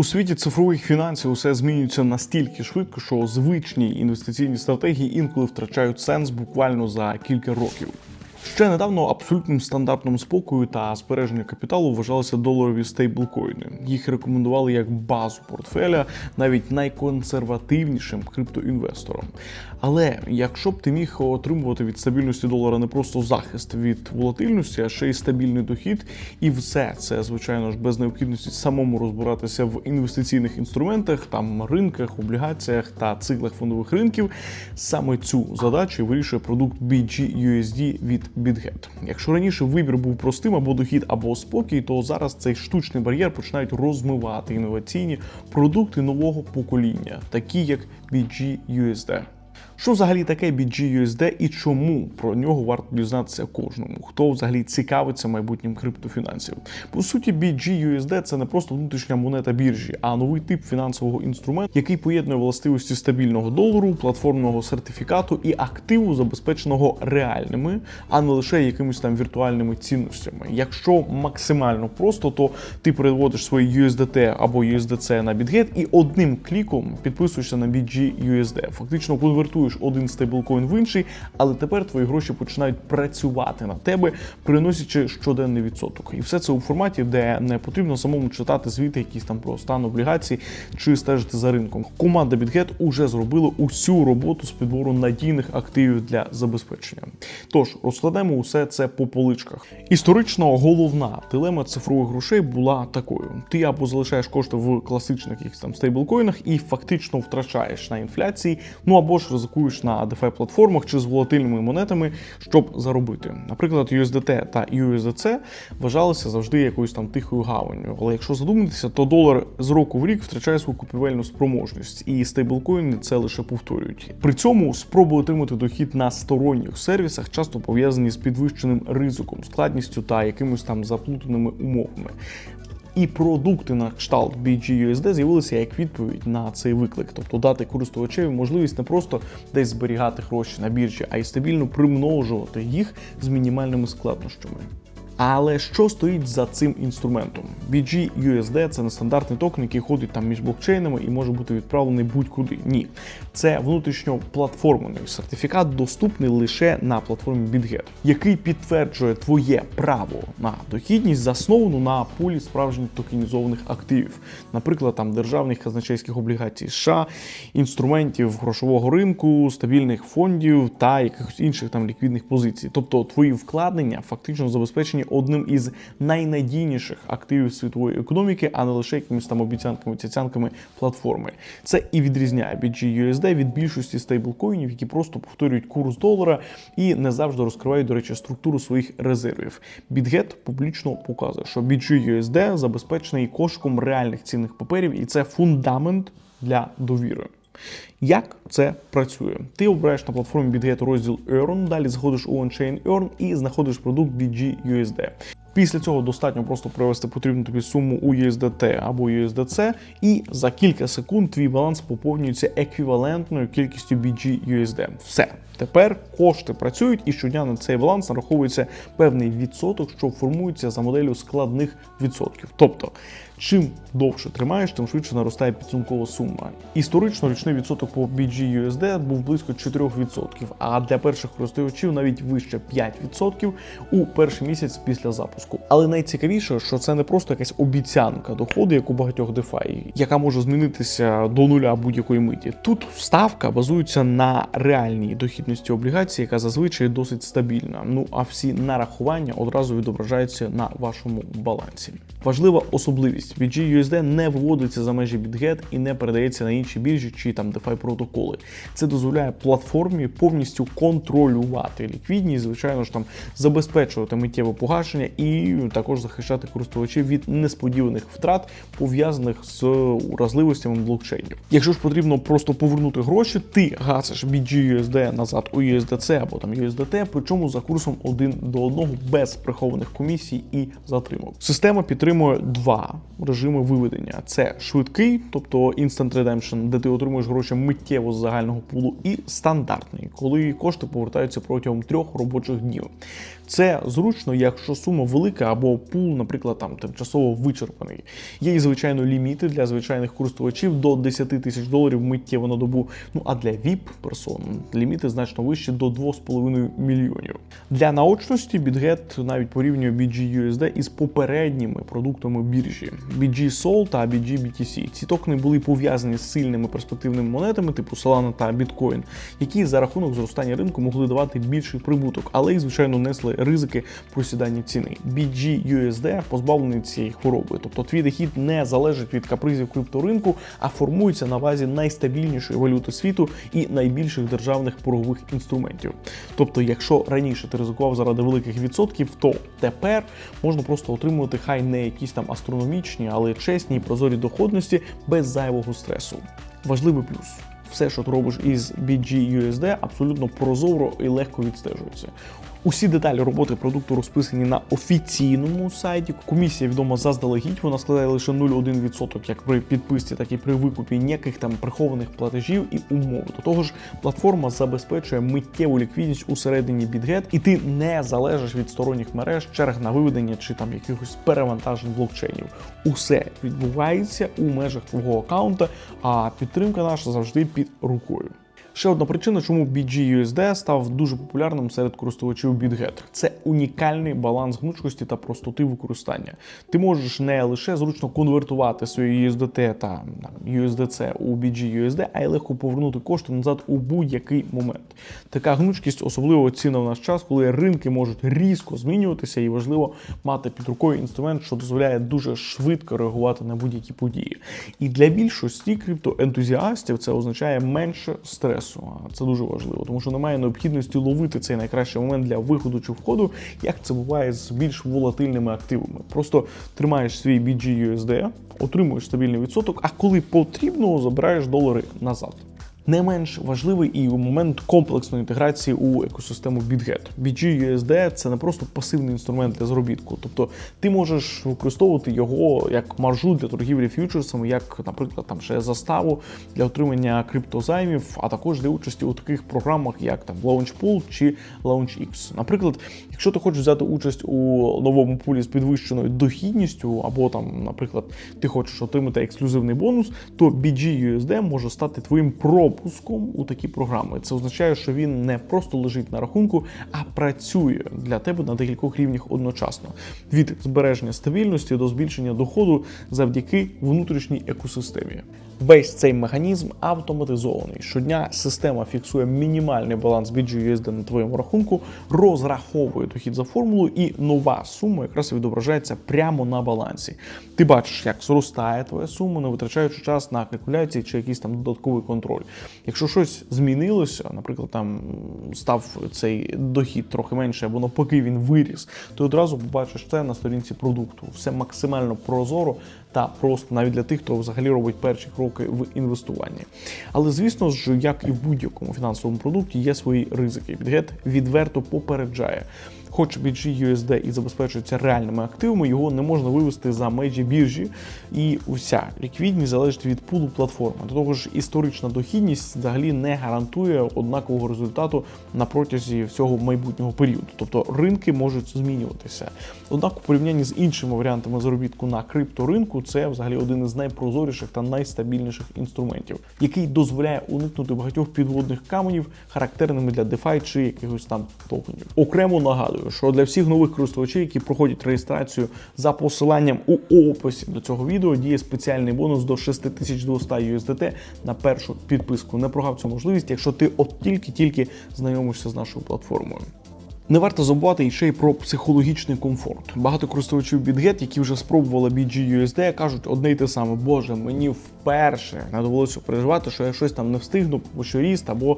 У світі цифрових фінансів усе змінюється настільки швидко, що звичні інвестиційні стратегії інколи втрачають сенс буквально за кілька років. Ще недавно абсолютним стандартом спокою та збереження капіталу вважалися доларові стейблкоїни. Їх рекомендували як базу портфеля навіть найконсервативнішим криптоінвесторам. Але якщо б ти міг отримувати від стабільності долара не просто захист від волатильності, а ще й стабільний дохід, і все це, звичайно ж, без необхідності самому розбиратися в інвестиційних інструментах, там ринках, облігаціях та циклах фондових ринків, саме цю задачу вирішує продукт BGUSD від BitGet. Якщо раніше вибір був простим або дохід, або спокій, то зараз цей штучний бар'єр починають розмивати інноваційні продукти нового покоління, такі як BGUSD. Що взагалі таке BGUSD і чому про нього варто дізнатися кожному? Хто взагалі цікавиться майбутнім криптофінансів? По суті, BGUSD – це не просто внутрішня монета біржі, а новий тип фінансового інструменту, який поєднує властивості стабільного долару, платформного сертифікату і активу, забезпеченого реальними, а не лише якимись там віртуальними цінностями. Якщо максимально просто, то ти переводиш свої USDT або USDC на BitGet і одним кліком підписуєшся на BGUSD. Фактично конвертуєш один стейблкоін в інший, але тепер твої гроші починають працювати на тебе, приносячи щоденний відсоток. І все це у форматі, де не потрібно самому читати звіти, якісь там про стан облігацій чи стежити за ринком. Команда BitGet уже зробила усю роботу з підбору надійних активів для забезпечення. Тож розкладемо усе це по поличках. Історично головна дилема цифрових грошей була такою: ти або залишаєш кошти в класичних якихось там стейблкоїнах і фактично втрачаєш на інфляції, ну або ж ризикуєш на DeFi платформах чи з волатильними монетами, щоб заробити. Наприклад, USDT та USDC вважалися завжди якоюсь там тихою гаванню. Але якщо задуматися, то долар з року в рік втрачає свою купівельну спроможність, і стейблкоїни це лише повторюють. При цьому спроби отримати дохід на сторонніх сервісах часто пов'язані з підвищеним ризиком, складністю та якимось там заплутаними умовами. І продукти на кшталт BGUSD з'явилися як відповідь на цей виклик, тобто дати користувачеві можливість не просто десь зберігати гроші на біржі, а й стабільно примножувати їх з мінімальними складнощами. Але що стоїть за цим інструментом? BGUSD – це нестандартний токен, який ходить там між блокчейнами і може бути відправлений будь-куди. Ні, це внутрішньоплатформений сертифікат, доступний лише на платформі BitGet, який підтверджує твоє право на дохідність, засновану на полі справжніх токенізованих активів, наприклад, там державних казначейських облігацій США, інструментів грошового ринку, стабільних фондів та якихось інших там ліквідних позицій. Тобто твої вкладення фактично забезпечені одним із найнадійніших активів світової економіки, а не лише якимись там обіцянками цяцянками платформи. Це і відрізняє BGUSD від більшості стейблкоїнів, які просто повторюють курс долара і не завжди розкривають, до речі, структуру своїх резервів. BitGet публічно показує, що BGUSD забезпечений кошиком реальних цінних паперів, і це фундамент для довіри. Як це працює? Ти обираєш на платформі BitGet розділ Earn, далі заходиш у OnChain Earn і знаходиш продукт BGUSD. Після цього достатньо просто провести потрібну тобі суму у USDT або USDC, і за кілька секунд твій баланс поповнюється еквівалентною кількістю BGUSD. Все. Тепер кошти працюють, і щодня на цей баланс нараховується певний відсоток, що формується за моделлю складних відсотків. Тобто, чим довше тримаєш, тим швидше наростає підсумкова сума. Історично річний відсоток по BGUSD був близько 4%, а для перших користувачів навіть вище 5% у перший місяць після запуску. Але найцікавіше, що це не просто якась обіцянка доходу, як у багатьох DeFi, яка може змінитися до нуля будь-якої миті. Тут ставка базується на реальній дохідності облігації, яка зазвичай досить стабільна. Ну а всі нарахування одразу відображаються на вашому балансі. Важлива особливість: BGUSD не виводиться за межі BitGet і не передається на інші біржі чи там DeFi протоколи. Це дозволяє платформі повністю контролювати ліквідність, звичайно ж там забезпечувати миттєве погашення і також захищати користувачів від несподіваних втрат, пов'язаних з уразливостями блокчейнів. Якщо ж потрібно просто повернути гроші, ти гасиш BGUSD назад у USDC або там USDT, причому за курсом один до одного без прихованих комісій і затримок. Система підтримує два режими виведення: це швидкий, тобто Instant Redemption, де ти отримуєш гроші миттєво з загального пулу, і стандартний, коли кошти повертаються протягом трьох робочих днів. Це зручно, якщо сума велика або пул, наприклад, там тимчасово вичерпаний. Є і звичайно ліміти для звичайних користувачів до 10 тисяч доларів миттєво на добу. Ну а для vip персон ліміти значно вищі до 2,5 мільйонів. Для наочності BitGet навіть порівнює BGUSD із попередніми продуктами біржі BG Sol та BG BTC. Ці токени були пов'язані з сильними перспективними монетами, типу Solana та Bitcoin, які за рахунок зростання ринку могли давати більший прибуток, але й звичайно несли ризики просідання ціни. BGUSD позбавлений цієї хвороби, тобто твій дохід не залежить від капризів крипторинку, а формується на базі найстабільнішої валюти світу і найбільших державних порогових інструментів. Тобто, якщо раніше ти ризикував заради великих відсотків, то тепер можна просто отримувати хай не якісь там астрономічні, але чесні і прозорі доходності без зайвого стресу. Важливий плюс. Все, що ти робиш із BGUSD, абсолютно прозоро і легко відстежується. Усі деталі роботи продукту розписані на офіційному сайті. Комісія відома заздалегідь. Вона складає лише 0,1% як при підписці, так і при викупі ніяких там прихованих платежів і умов. До того ж, платформа забезпечує миттєву ліквідність усередині BitGet, і ти не залежиш від сторонніх мереж, черг на виведення чи там якихось перевантажень блокчейнів. Усе відбувається у межах твого аккаунта, а підтримка наша завжди під рукою. Ще одна причина, чому BGUSD став дуже популярним серед користувачів BitGet. Це унікальний баланс гнучкості та простоти використання. Ти можеш не лише зручно конвертувати свої USDT та USDC у BGUSD, а й легко повернути кошти назад у будь-який момент. Така гнучкість особливо цінна в наш час, коли ринки можуть різко змінюватися, і важливо мати під рукою інструмент, що дозволяє дуже швидко реагувати на будь-які події. І для більшості криптоентузіастів це означає менше стресу. А Це дуже важливо, тому що немає необхідності ловити цей найкращий момент для виходу чи входу, як це буває з більш волатильними активами. Просто тримаєш свій BGUSD, отримуєш стабільний відсоток, а коли потрібно, забираєш долари назад. Не менш важливий і момент комплексної інтеграції у екосистему BitGet. BGUSD – це не просто пасивний інструмент для заробітку, тобто ти можеш використовувати його як маржу для торгівлі фьючерсами, як, наприклад, там ще заставу для отримання криптозаймів, а також для участі у таких програмах, як там LaunchPool чи LaunchX. Наприклад, якщо ти хочеш взяти участь у новому пулі з підвищеною дохідністю, або там, наприклад, ти хочеш отримати ексклюзивний бонус, то BGUSD може стати твоїм пропуском у такі програми. Це означає, що він не просто лежить на рахунку, а працює для тебе на декількох рівнях одночасно: від збереження стабільності до збільшення доходу завдяки внутрішній екосистемі. Весь цей механізм автоматизований. Щодня система фіксує мінімальний баланс BGUSD на твоєму рахунку, розраховує дохід за формулою, і нова сума якраз відображається прямо на балансі. Ти бачиш, як зростає твоя сума, не витрачаючи час на калькуляції чи якийсь там додатковий контроль. Якщо щось змінилося, наприклад, там став цей дохід трохи менше, або навпаки він виріс, ти одразу побачиш це на сторінці продукту. Все максимально прозоро та просто навіть для тих, хто взагалі робить перші кроки в інвестуванні. Але звісно ж, як і в будь-якому фінансовому продукті, є свої ризики. Відгет відверто попереджає. Хоч BGUSD і забезпечується реальними активами, його не можна вивести за межі біржі, і уся ліквідність залежить від пулу платформи. До того ж, історична дохідність взагалі не гарантує однакового результату на протязі всього майбутнього періоду. Тобто ринки можуть змінюватися. Однак, у порівнянні з іншими варіантами заробітку на крипторинку, це взагалі один із найпрозоріших та найстабільніших інструментів, який дозволяє уникнути багатьох підводних каменів, характерними для DeFi чи якихось там токенів. Окремо нагадую, що для всіх нових користувачів, які проходять реєстрацію за посиланням у описі до цього відео, діє спеціальний бонус до 6200 USDT на першу підписку. Не прогав цю можливість, якщо ти от тільки-тільки знайомишся з нашою платформою. Не варто забувати ще й про психологічний комфорт. Багато користувачів BitGet, які вже спробували BGUSD, кажуть одне й те саме: Боже, мені вперше не довелося переживати, що я щось там не встигну, бо що ріст, або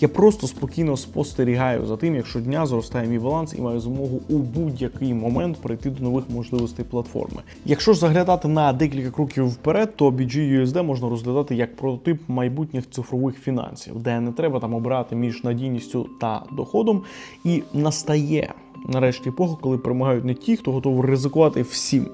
я просто спокійно спостерігаю за тим, як щодня зростає мій баланс і маю змогу у будь-який момент перейти до нових можливостей платформи. Якщо ж заглядати на декілька кроків вперед, то BGUSD можна розглядати як прототип майбутніх цифрових фінансів, де не треба там обирати між надійністю та доходом і настає нарешті епоха, коли перемагають не ті, хто готовий ризикувати всім,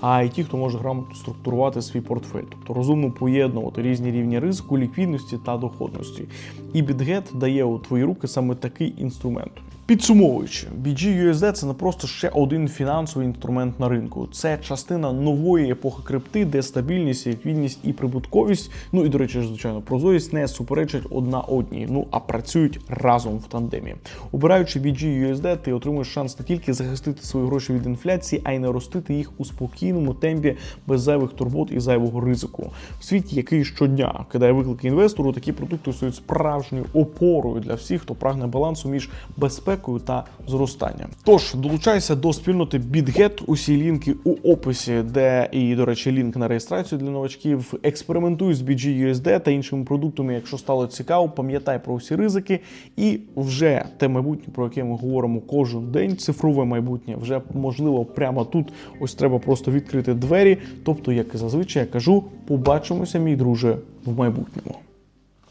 а й ті, хто може грамотно структурувати свій портфель, тобто розумно поєднувати різні рівні ризику, ліквідності та доходності. І BitGet дає у твої руки саме такий інструмент. Підсумовуючи, BGUSD – це не просто ще один фінансовий інструмент на ринку. Це частина нової епохи крипти, де стабільність, ліквідність і прибутковість, ну і до речі, звичайно, прозорість не суперечать одна одній, ну а працюють разом в тандемі. Обираючи BGUSD, ти отримуєш шанс не тільки захистити свої гроші від інфляції, а й наростити їх у спокійному темпі без зайвих турбот і зайвого ризику. В світі, який щодня кидає виклики інвестору, такі продукти стають справжньою опорою для всіх, хто прагне балансу між безпекою та зростанням. Тож долучайся до спільноти BitGet, усі лінки у описі, де і, до речі, лінк на реєстрацію для новачків. Експериментуй з BGUSD та іншими продуктами, якщо стало цікаво, пам'ятай про всі ризики, і вже те майбутнє, про яке ми говоримо кожен день, цифрове майбутнє, вже можливо прямо тут. Ось треба просто відкрити двері. Тобто, як і зазвичай я кажу, побачимося, мій друже, в майбутньому.